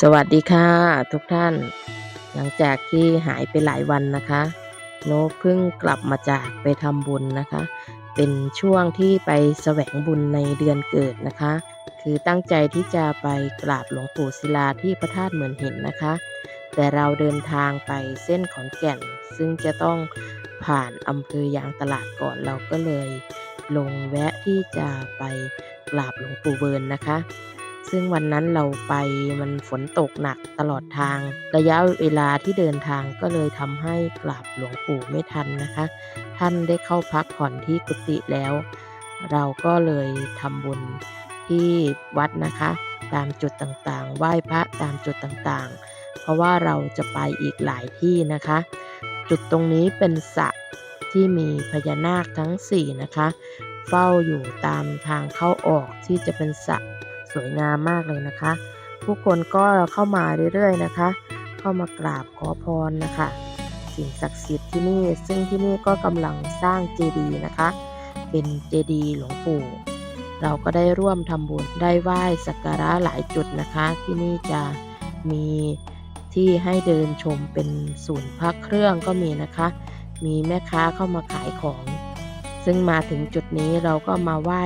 สวัสดีค่ะ ทุกท่าน หลังจากที่หายไปหลายวันนะคะโนเพิ่งกลับมาจากไปทำบุญนะคะ เป็นช่วงที่ไปแสวงบุญในเดือนเกิดนะคะ คือตั้งใจที่จะไปกราบหลวงปู่ศิลาที่พระธาตุเหมือนห็นนะคะ แต่เราเดินทางไปเส้นขอนแก่น ซึ่งจะต้องผ่านอำเภอยางตลาดก่อนเราก็เลย ลงแวะที่จะไปกราบหลวงปู่เบิร์นนะคะ ซึ่งวันนั้นเราไปมันฝนตกหนักตลอดทาง ระยะเวลาที่เดินทางก็เลยทำให้กราบหลวงปู่ไม่ทันนะคะ ท่านได้เข้าพักผ่อนที่กุฏิแล้ว เราก็เลยทำบุญที่วัดนะคะ ตามจุดต่างๆ ไหว้พระตามจุดต่างๆ เพราะว่าเราจะไปอีกหลายที่นะคะ จุดตรงนี้เป็นสระที่มีพญานาคทั้ง 4 นะคะ เฝ้าอยู่ตามทางเข้าออกที่จะเป็นสระ สวยงามมากเลยนะคะ ผู้คนก็เข้ามาเรื่อยๆนะคะ เข้ามากราบขอพรนะคะ สิ่งศักดิ์สิทธิ์ที่นี่ ซึ่งที่นี่ก็กำลังสร้างเจดีย์นะคะ เป็นเจดีย์หลวงปู่ เราก็ได้ร่วมทำบุญได้ไหว้สักการะหลายจุดนะคะ ที่นี่จะมีที่ให้เดินชมเป็นศูนย์พักเครื่องก็มีนะคะ มีแม่ค้าเข้ามาขายของ ซึ่งมาถึงจุดนี้เราก็มาไหว้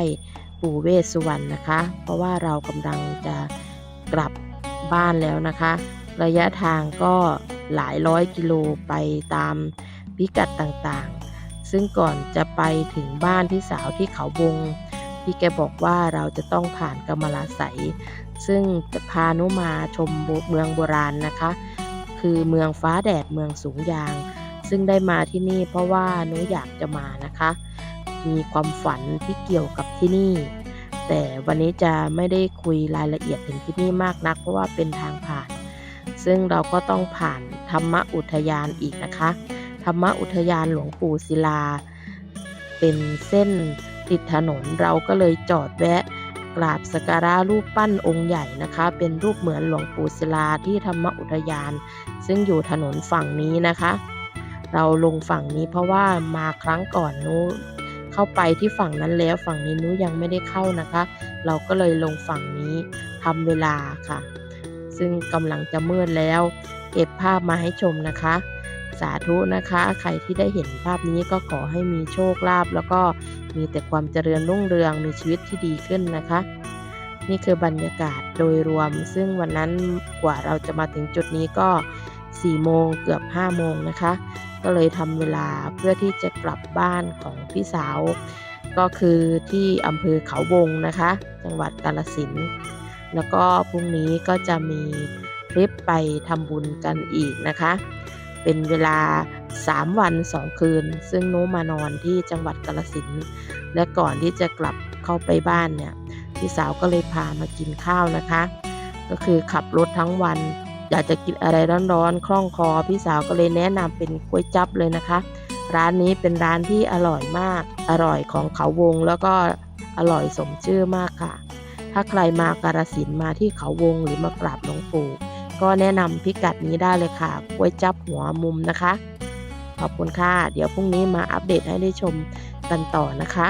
ปู่เวสสุวรรณนะคะ เพราะว่าเรากำลังจะกลับบ้านแล้วนะคะ ระยะทางก็หลายร้อยกิโลไปตามพิกัดต่างๆ ซึ่งก่อนจะไปถึงบ้านพี่สาวที่เขาวงพี่แกบอกว่าเราจะต้องผ่านกำมะลาไสยซึ่งจะพานุมาชมเมืองโบราณนะคะ คือเมืองฟ้าแดดเมืองสูงยาง ซึ่งได้มาที่นี่เพราะว่านูอยากจะมานะคะ มีความฝันที่เกี่ยวกับที่นี่ แต่วันนี้จะไม่ได้คุยรายละเอียดถึงที่นี่มากนัก เพราะว่าเป็นทางผ่าน ซึ่งเราก็ต้องผ่านธรรมอุทยานอีกนะคะ ธรรมอุทยานหลวงปู่ศิลา เป็นเส้นติดถนนเราก็เลยจอดแวะกราบสกการะรูปปั้นองค์ใหญ่นะคะ เป็นรูปเหมือนหลวงปู่ศิลาที่ธรรมอุทยาน ซึ่งอยู่ถนนฝั่งนี้นะคะ เราลงฝั่งนี้เพราะว่ามาครั้งก่อนนู้ เข้าไปที่ฝั่งนั้นแล้วฝั่งนี้นู้ยังไม่ได้เข้านะคะ เราก็เลยลงฝั่งนี้ทำเวลาค่ะ ซึ่งกำลังจะมืดแล้ว เก็บภาพมาให้ชมนะคะ สาธุนะคะ ใครที่ได้เห็นภาพนี้ก็ขอให้มีโชคลาภแล้วก็มีแต่ความเจริญรุ่งเรืองมีชีวิตที่ดีขึ้นนะคะนี่คือบรรยากาศโดยรวม ซึ่งวันนั้นกว่าเราจะมาถึงจุดนี้ก็ 4 โมงเกือบ 5 โมงนะคะ ก็เลยทำเวลาเพื่อที่จะกลับบ้านของพี่สาว ก็คือที่อำเภอเขาวงนะคะ จังหวัดกาลสินแล้วก็พรุ่งนี้ก็จะมีทริปไปทำบุญกันอีกนะคะ เป็นเวลา 3 วัน 2 คืน ซึ่งโน้มานอนที่จังหวัดกาลสินและก่อนที่จะกลับเข้าไปบ้านเนี่ยพี่สาวก็เลยพามากินข้าวนะคะ ก็คือขับรถทั้งวัน อยากจะกินอะไรร้อนๆคล่องคอพี่สาวก็เลยแนะนำเป็นก๋วยจั๊บเลยนะคะ ร้านนี้เป็นร้านที่อร่อยมาก อร่อยของเขาวงแล้วก็อร่อยสมชื่อมากค่ะ ถ้าใครมากาฬสินมาที่เขาวงหรือมากราบหลวงปู่ก็แนะนำพิกัดนี้ได้เลยค่ะก๋วยจั๊บหัวมุมนะคะ ขอบคุณค่ะ เดี๋ยวพรุ่งนี้มาอัปเดตให้ได้ชมกันต่อนะคะ